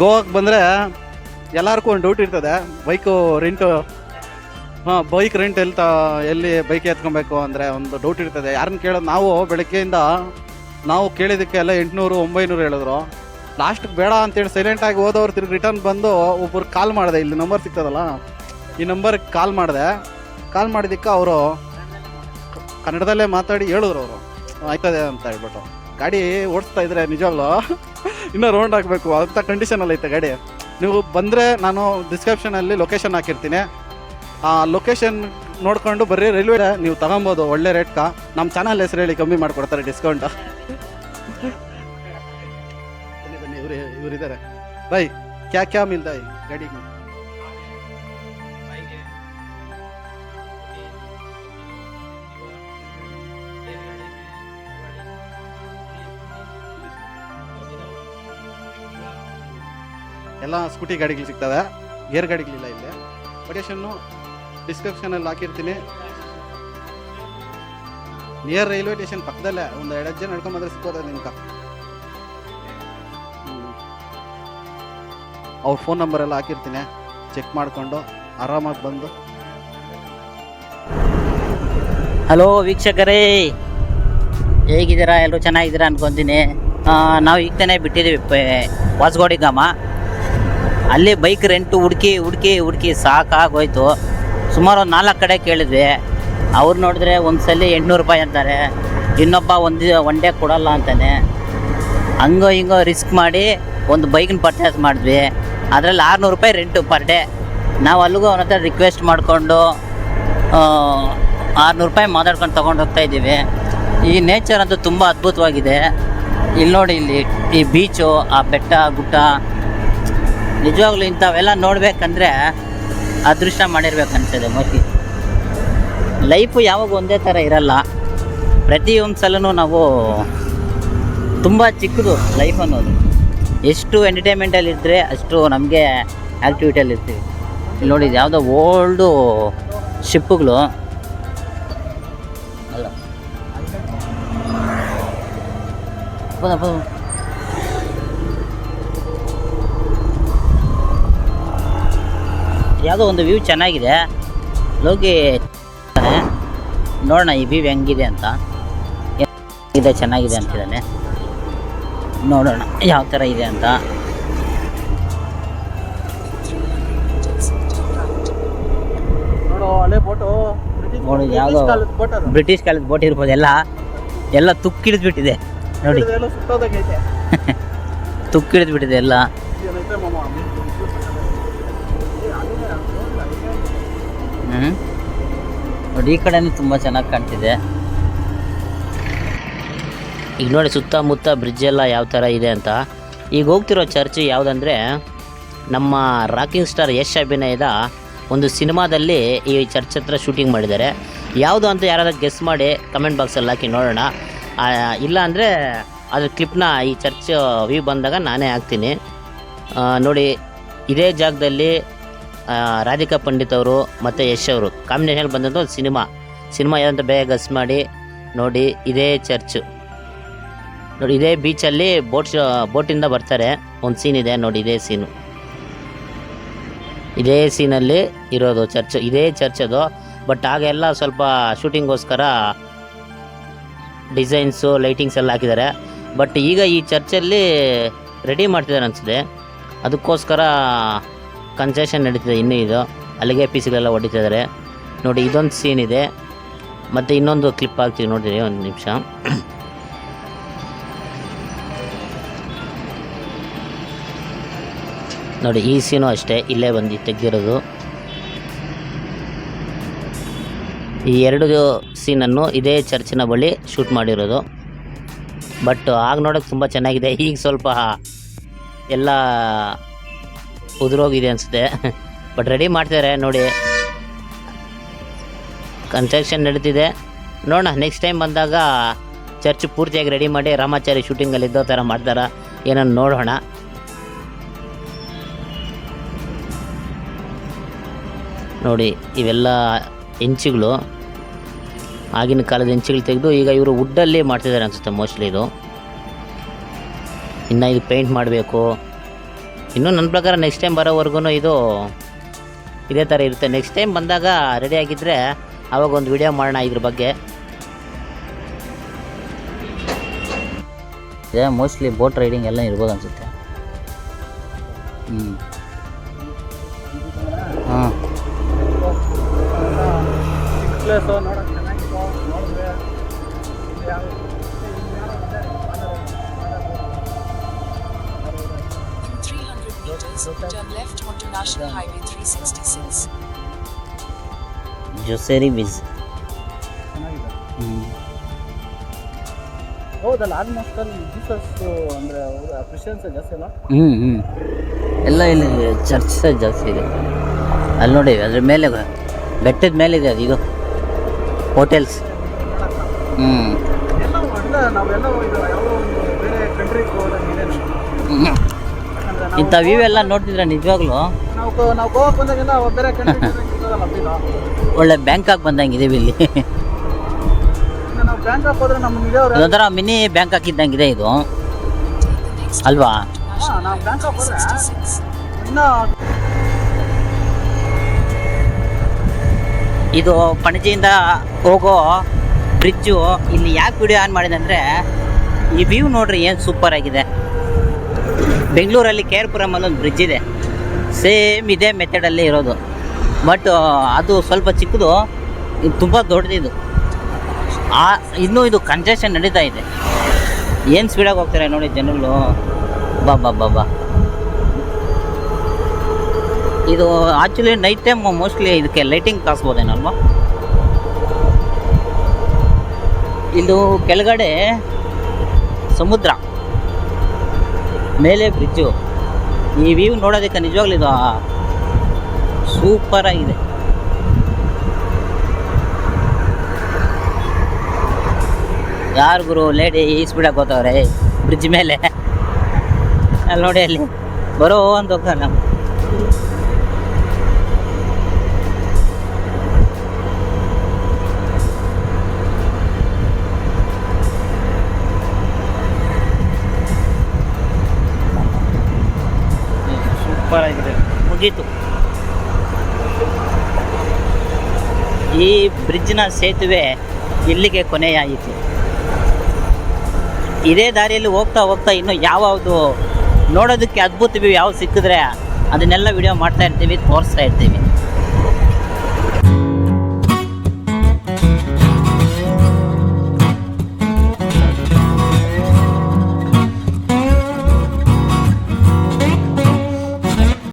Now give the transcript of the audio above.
ಗೋವಾಕ್ಕೆ ಬಂದರೆ ಎಲ್ಲರಿಗೂ ಒಂದು ಡೌಟ್ ಇರ್ತದೆ. ಬೈಕು ರೆಂಟು ಹಾ ಬೈಕ್ ರೆಂಟ್ ಎಲ್ಲಿ ಎಲ್ಲಿ ಬೈಕ್ ಎತ್ಕೊಬೇಕು ಅಂದರೆ ಒಂದು ಡೌಟ್ ಇರ್ತದೆ. ಯಾರನ್ನ ಕೇಳೋದು ನಾವು ಬೆಳಗ್ಗೆಯಿಂದ ನಾವು ಕೇಳಿದಕ್ಕೆ ಎಲ್ಲ ಎಂಟುನೂರು, ಒಂಬೈನೂರು ಹೇಳಿದ್ರು. ಲಾಸ್ಟ್ ಬೇಡ ಅಂತೇಳಿ ಸೈಲೆಂಟಾಗಿ ಹೋದವ್ರು ತಿರ್ಗಿ ರಿಟರ್ನ್ ಬಂದು ಒಬ್ಬರು ಕಾಲ್ ಮಾಡಿದೆ. ಇಲ್ಲಿ ನಂಬರ್ ಸಿಗ್ತದಲ್ಲ? ಈ ನಂಬರ್ಗೆ ಕಾಲ್ ಮಾಡಿದೆ. ಕಾಲ್ ಮಾಡಿದಕ್ಕೆ ಅವರು ಕನ್ನಡದಲ್ಲೇ ಮಾತಾಡಿ ಹೇಳಿದ್ರು ಅವರು. ಆಯ್ತದೆ ಅಂತ ಹೇಳ್ಬಿಟ್ಟು. ಗಾಡಿ ಓಡಿಸ್ತಾ ಇದ್ರೆ ನಿಜವಾಗ್ಲೂ ಇನ್ನೂ ರೌಂಡ್ ಹಾಕಬೇಕು. ಅಂಥ ಕಂಡೀಷನಲ್ಲಿ ಐತೆ ಗಾಡಿ. ನೀವು ಬಂದರೆ ನಾನು ಡಿಸ್ಕ್ರಿಪ್ಷನಲ್ಲಿ ಲೊಕೇಶನ್ ಹಾಕಿರ್ತೀನಿ. ಆ ಲೊಕೇಶನ್ ನೋಡ್ಕೊಂಡು ಬರ್ರಿ ರೈಲ್ವೆ ನೀವು ತಗೊಬೋದು ಒಳ್ಳೆ ರೇಟ್ಕ ನಮ್ಮ ಚಾನಲ್ ಹೆಸರು ಹೇಳಿ ಕಮ್ಮಿ ಮಾಡಿಕೊಡ್ತಾರೆ ಡಿಸ್ಕೌಂಟ್ ಬನ್ನಿ ಬನ್ನಿ ಇವ್ರು ಇವರಿದ್ದಾರೆ. ಬೈ ಕ್ಯಾ ಕ್ಯಾ ಮಿಲ್ತಾ है ಎಲ್ಲ ಸ್ಕೂಟಿ ಗಾಡಿಗಳು ಸಿಗ್ತವೆ, ಗೇರ್ ಗಾಡಿಗಳಿಲ್ಲ ಇಲ್ಲಿ ಕೊಟೇಶನ್ನು ಡಿಸ್ಕ್ರಿಪ್ಷನಲ್ಲಿ ಹಾಕಿರ್ತೀನಿ. ನಿಯರ್ ರೈಲ್ವೆ ಸ್ಟೇಷನ್ ಪಕ್ಕದಲ್ಲೇ, ಒಂದು ಎರಡು ಜನ ನಡ್ಕೊಂಬಂದ್ರೆ ಸಿಕ್ಕೋದ ನಿಮ್ಗೆ. ಅವ್ರ ಫೋನ್ ನಂಬರ್ ಎಲ್ಲ ಹಾಕಿರ್ತೀನಿ ಚೆಕ್ ಮಾಡಿಕೊಂಡು, ಆರಾಮಾಗಿ ಬಂದು. ಹಲೋ ವೀಕ್ಷಕರೇ. ಹೇಗಿದ್ದೀರಾ? ಎಲ್ಲರೂ ಚೆನ್ನಾಗಿದ್ದೀರಾ ಅನ್ಕೊಂತೀನಿ. ನಾವು ಈಗ ತಾನೇ ಬಿಟ್ಟಿದ್ದೀವಿ ವಾಸ್ಗೋಡಿ ಅಲ್ಲಿ ಬೈಕ್ ರೆಂಟು ಹುಡುಕಿ ಹುಡುಕಿ ಹುಡುಕಿ ಸಾಕಾಗೋಯ್ತು. ಸುಮಾರು ಒಂದು ನಾಲ್ಕು ಕಡೆ ಕೇಳಿದ್ವಿ. ಅವ್ರು ನೋಡಿದ್ರೆ ಒಂದು ಸಲ ಎಂಟುನೂರು ರೂಪಾಯಿ ಅಂತಾರೆ. ಇನ್ನೊಬ್ಬ ಒಂದು ಒನ್ ಡೇ ಕೊಡಲ್ಲ ಅಂತಾನೆ. ಹಂಗೋ ಹಿಂಗೋ ರಿಸ್ಕ್ ಮಾಡಿ ಒಂದು ಬೈಕ್ನ ಪರ್ಚೇಸ್ ಮಾಡಿದ್ವಿ. ಅದರಲ್ಲಿ ಆರುನೂರು ರೂಪಾಯಿ ರೆಂಟು ಪರ್ ಡೇ ನಾವು ಅಲ್ಲಿಗೂ ಅವನ ಹತ್ರ ರಿಕ್ವೆಸ್ಟ್ ಮಾಡಿಕೊಂಡು ಆರುನೂರು ರೂಪಾಯಿ ಮಾತಾಡ್ಕೊಂಡು ತೊಗೊಂಡು ಹೋಗ್ತಾ ಇದ್ದೀವಿ. ಈ ನೇಚರ್ ಅಂತೂ ತುಂಬ ಅದ್ಭುತವಾಗಿದೆ. ಇಲ್ಲಿ ನೋಡಿ ಇಲ್ಲಿ ಈ ಬೀಚು ಆ ಬೆಟ್ಟ, ಗುಡ್ಡ ನಿಜವಾಗ್ಲೂ ಇಂಥವೆಲ್ಲ ನೋಡ್ಬೇಕಂದ್ರೆ ಅದೃಷ್ಟ ಮಾಡಿರ್ಬೇಕು ಅನ್ಸದೆ ಮೋಸ್ಟ್ಲಿ ಲೈಫು ಯಾವಾಗ ಒಂದೇ ಥರ ಇರಲ್ಲ. ಪ್ರತಿಯೊಂದು ಸಲನೂ ನಾವು ತುಂಬ ಚಿಕ್ಕದು ಲೈಫ್ ಅನ್ನೋದು. ಎಷ್ಟು ಎಂಟರ್ಟೈನ್ಮೆಂಟಲ್ಲಿ ಇದ್ದರೆ ಅಷ್ಟು ನಮಗೆ ಆ್ಯಕ್ಟಿವಿಟಿಯಲ್ಲಿ ಇರ್ತೀವಿ. ಇಲ್ಲಿ ನೋಡಿ ಇದು ಯಾವುದೋ ಓಲ್ಡು ಶಿಪ್ಪುಗಳು ಅಲ್ಲ. ಯಾವುದೋ ಒಂದು ವ್ಯೂ ಚೆನ್ನಾಗಿದೆ. ಲೋಕಿ ನೋಡೋಣ ಈ ವ್ಯೂ ಹೆಂಗಿದೆ ಅಂತ. ಇದೆ ಚೆನ್ನಾಗಿದೆ ಅಂತಿದ್ದಾನೆ ನೋಡೋಣ ಯಾವ ಥರ ಇದೆ ಅಂತ. ನೋಡು ಯಾವುದೋ ಬ್ರಿಟಿಷ್ ಕಾಲದ ಬೋಟ್ ಇರ್ಬೋದು ಎಲ್ಲ ಎಲ್ಲ ತುಕ್ಕಿಳಿದ್ಬಿಟ್ಟಿದೆ ನೋಡಿ. ತುಕ್ಕಿಡಿದ್ಬಿಟ್ಟಿದೆ ಎಲ್ಲ ಹ್ಞೂ ನೋಡಿ, ಈ ಕಡೆನೂ ತುಂಬ ಚೆನ್ನಾಗಿ ಕಾಣ್ತಿದೆ. ಈಗ ನೋಡಿ, ಸುತ್ತಮುತ್ತ ಬ್ರಿಡ್ಜ್ ಎಲ್ಲ ಯಾವ ಥರ ಇದೆ ಅಂತ. ಈಗ ಹೋಗ್ತಿರೋ ಚರ್ಚ್ ಯಾವುದಂದ್ರೆ, ನಮ್ಮ ರಾಕಿಂಗ್ ಸ್ಟಾರ್ ಯಶ್ ಅಭಿನಯದ ಒಂದು ಸಿನಿಮಾದಲ್ಲಿ ಈ ಚರ್ಚ್ ಹತ್ರ ಶೂಟಿಂಗ್ ಮಾಡಿದ್ದಾರೆ. ಯಾವುದು ಅಂತ ಯಾರಾದ್ರೂ ಗೆಸ್ ಮಾಡಿ ಕಮೆಂಟ್ ಬಾಕ್ಸಲ್ಲಿ ಹಾಕಿ ನೋಡೋಣ. ಇಲ್ಲ ಅಂದರೆ ಅದ್ರ ಕ್ಲಿಪ್ನ ಈ ಚರ್ಚ್ ವ್ಯೂ ಬಂದಾಗ ನಾನೇ ಹಾಕ್ತೀನಿ. ನೋಡಿ, ಇದೇ ಜಾಗದಲ್ಲಿ ರಾಧಿಕಾ ಪಂಡಿತ್ ಅವರು ಮತ್ತು ಯಶ್ ಅವರು. ಕಾಂಬಿನೇಷನ್ ಬಂದಂಥ ಒಂದು ಸಿನಿಮಾ. ಸಿನಿಮಾ ಏನಂತ ಬೇಗ ಗಸ್ ಮಾಡಿ, ನೋಡಿ, ಇದೇ ಚರ್ಚ್ ನೋಡಿ, ಇದೇ ಬೀಚಲ್ಲಿ ಬೋಟ್ ಬೋಟಿಂದ ಬರ್ತಾರೆ. ಒಂದು ಸೀನ್ ಇದೆ, ನೋಡಿ, ಇದೇ ಸೀನು ಇದೇ ಸೀನಲ್ಲಿ ಇರೋದು ಚರ್ಚ್ ಇದೇ ಚರ್ಚ್ ಅದು. ಬಟ್ ಆಗೆಲ್ಲ ಸ್ವಲ್ಪ ಶೂಟಿಂಗೋಸ್ಕರ ಡಿಸೈನ್ಸು ಲೈಟಿಂಗ್ಸ್ ಎಲ್ಲ ಹಾಕಿದ್ದಾರೆ. ಬಟ್ ಈಗ ಈ ಚರ್ಚಲ್ಲಿ ರೆಡಿ ಮಾಡ್ತಿದ್ದಾರೆ ಅನಿಸಿದೆ ಅದಕ್ಕೋಸ್ಕರ ಕನ್ಸೆಷನ್ ನಡೀತಿದೆ, ಇನ್ನೂ ಇದು. ಅಲ್ಲಿಗೆ ಪೀಸ್ಗಳೆಲ್ಲ ಹೊಡಿತಿದ್ದಾರೆ ನೋಡಿ, ಇದೊಂದು ಸೀನ್ ಇದೆ. ಮತ್ತು ಇನ್ನೊಂದು ಕ್ಲಿಪ್ ಹಾಕ್ತೀವಿ ನೋಡಿರಿ ಒಂದು ನಿಮಿಷ. ನೋಡಿ, ಈ ಸೀನು ಅಷ್ಟೇ, ಇಲ್ಲೇ ಬಂದು ತೆಗ್ದಿರೋದು. ಈ ಎರಡು ಸೀನನ್ನು ಇದೇ ಚರ್ಚಿನ ಬಳಿ ಶೂಟ್ ಮಾಡಿರೋದು. ಬಟ್ ಆಗ ನೋಡೋಕೆ ತುಂಬ ಚೆನ್ನಾಗಿದೆ. ಈಗ ಸ್ವಲ್ಪ ಎಲ್ಲ ಉದುರೋಗಿದೆ ಅನಿಸುತ್ತೆ. ಬಟ್ ರೆಡಿ ಮಾಡ್ತಿದ್ದಾರೆ ನೋಡಿ. ಕನ್ಸ್ಟ್ರಕ್ಷನ್ ನಡೀತಿದೆ. ನೋಡೋಣ ನೆಕ್ಸ್ಟ್ ಟೈಮ್ ಬಂದಾಗ ಚರ್ಚ್ ಪೂರ್ತಿಯಾಗಿ ರೆಡಿ ಮಾಡಿ ರಾಮಾಚಾರಿ ಶೂಟಿಂಗಲ್ಲಿ ಇದ್ದೋ ಥರ ಮಾಡ್ತಾರ ಏನನ್ನು ನೋಡೋಣ. ನೋಡಿ, ಇವೆಲ್ಲ ಹೆಂಚುಗಳು, ಆಗಿನ ಕಾಲದ ಹೆಂಚುಗಳು ತೆಗೆದು ಈಗ ಇವರು ವುಡ್ಡಲ್ಲಿ ಮಾಡ್ತಿದ್ದಾರೆ ಅನಿಸುತ್ತೆ ಮೋಸ್ಟ್ಲಿ ಇದು. ಇನ್ನು ಇದು ಪೇಂಟ್ ಮಾಡಬೇಕು. ಇನ್ನು ನನ್ನ ಪ್ರಕಾರ ನೆಕ್ಸ್ಟ್ ಟೈಮ್ ಬರೋವರೆಗೂ ಇದು ಇದೇ ಥರ ಇರುತ್ತೆ. ನೆಕ್ಸ್ಟ್ ಟೈಮ್ ಬಂದಾಗ ರೆಡಿ ಆಗಿದ್ದರೆ ಆವಾಗ ಒಂದು ವಿಡಿಯೋ ಮಾಡೋಣ ಇದ್ರ ಬಗ್ಗೆ. ಇದೆ ಮೋಸ್ಟ್ಲಿ ಬೋಟ್ ರೈಡಿಂಗ್ ಎಲ್ಲ ಇರ್ಬೋದು ಅನಿಸುತ್ತೆ. ಹ್ಞೂ ಹಾಂ. Left onto National Highway 366. ಜೊಸೇರಿ ಹ್ಞೂ ಹೌದಲ್ಲ ಆಲ್ಮೋಸ್ಟ್ ಅಲ್ಲಿ ಜೀಸಸ್ ಅಂದರೆ ಅವರು ಕ್ರಿಶ್ಚಿಯನ್ಸ್ ಜಾಸ್ತಿ ಅಲ್ಲ? ಹ್ಞೂ ಹ್ಞೂ ಎಲ್ಲ ಇಲ್ಲಿ ಚರ್ಚ್ ಜಾಸ್ತಿ ಇದೆ. ಅಲ್ಲಿ ನೋಡಿ ಅದ್ರ ಮೇಲೆ ಬೆಟ್ಟದ ಮೇಲೆ ಇದೆ ಅದು ಇದು. ಹೋಟೆಲ್ಸ್ ಹ್ಞೂ ನಾವೆಲ್ಲ ಬೇರೆ ಕಂಟ್ರಿಗೆ ಹೋದಂಗೆ ಇಂಥ ವ್ಯೂ ಎಲ್ಲ ನೋಡ್ತಿದ್ರೆ ನಿಜವಾಗ್ಲೂ ನಾವು ನಾವು ಗೋವಾಕ್ಕೆ ಬಂದಾಗೆಲ್ಲ ಬೇರೆ ಕಂಟ್ರಿ ಇರೋದಲ್ಲ ಒಳ್ಳೆ ಬ್ಯಾಂಕಾಕ್ ಬಂದಂಗೆ ಇದೀವಿ ಇಲ್ಲಿ. ಒಂಥರ ನಾವು ಬ್ಯಾಂಕಾಕ್ ಹೋದ್ರೆ ನಮ್ಮ ಇದೇವ್ರೆ ಇದೊಂಥರ ಮಿನಿ ಬ್ಯಾಂಕಾಕ್ ಇದ್ದಂಗಿದೆ ಇದು. next ಅಲ್ವಾ ನಾವು Highway ಬ್ಯಾಂಕಾಕ್ ಹೋದ್ರೆ 366. ಇದು ಪಣಜಿಯಿಂದ ಹೋಗೋ ಬ್ರಿಡ್ಜು ಇಲ್ಲಿ ಯಾಕೆ ವಿಡಿಯೋ ಆನ್ ಮಾಡಿದೆ ಅಂದರೆ ಈ ವ್ಯೂ ನೋಡ್ರಿ ಏನು ಸೂಪರ್ ಆಗಿದೆ. ಬೆಂಗಳೂರಲ್ಲಿ ಕೆ ಆರ್ ಪುರಮಲ್ಲಿ ಒಂದು ಬ್ರಿಡ್ಜ್ ಇದೆ. ಸೇಮ್ ಇದೇ ಮೆಥಡಲ್ಲಿ ಇರೋದು. ಬಟ್ ಅದು ಸ್ವಲ್ಪ ಚಿಕ್ಕದು, ಇದು ತುಂಬ ದೊಡ್ಡದಿದು ಆ, ಇನ್ನೂ ಇದು ಕನ್ಸ್ಟ್ರಕ್ಷನ್ ನಡೀತಾ ಇದೆ. ಏನು ಸ್ಪೀಡಾಗಿ ಹೋಗ್ತಾರೆ ನೋಡಿ ಜನಗಳು. ಬಾ ಬಾ ಬಾ ಬಾ. ಇದು ಆ್ಯಕ್ಚುಲಿ ನೈಟ್ ಟೈಮ್ ಮೋಸ್ಟ್ಲಿ ಇದಕ್ಕೆ ಲೈಟಿಂಗ್ ಕಾಸ್ಬೋದೇನಲ್ವಾ? ಇದು ಕೆಳಗಡೆ ಸಮುದ್ರ. ಮೇಲೆ ಬ್ರಿಡ್ಜು ಈ ವ್ಯೂ ನೋಡೋದಕ್ಕೆ ನಿಜವಾಗ್ಲೂ ಇದು ಸೂಪರ್ ಆಗಿದೆ. ಯಾರು ಗುರು ಲೇಡಿ ಈ ಸ್ಪೀಡಾಗಿ ಹೋಗ್ತವ್ರೆ ಬ್ರಿಡ್ಜ್ ಮೇಲೆ. ಅಲ್ಲಿ ನೋಡಿ ಅಲ್ಲಿ. ಬರೋ ಅಂತ ಹೋಗ್ತಾರೆ ನಾವು ಮುಗೀತು. ಈ ಬ್ರಿಡ್ಜ್ನ ಸೇತುವೆ ಇಲ್ಲಿಗೆ ಕೊನೆಯಾಯಿತು. ಇದೇ ದಾರಿಯಲ್ಲಿ ಹೋಗ್ತಾ ಹೋಗ್ತಾ ಇನ್ನು ಯಾವ್ಯಾವುದು ನೋಡೋದಕ್ಕೆ ಅದ್ಭುತ ಯಾವ ಯಾವ್ದು ಸಿಕ್ಕಿದ್ರೆ ಅದನ್ನೆಲ್ಲ ವಿಡಿಯೋ ಮಾಡ್ತಾ ಇರ್ತೀವಿ, ತೋರಿಸ್ತಾ ಇರ್ತೀವಿ.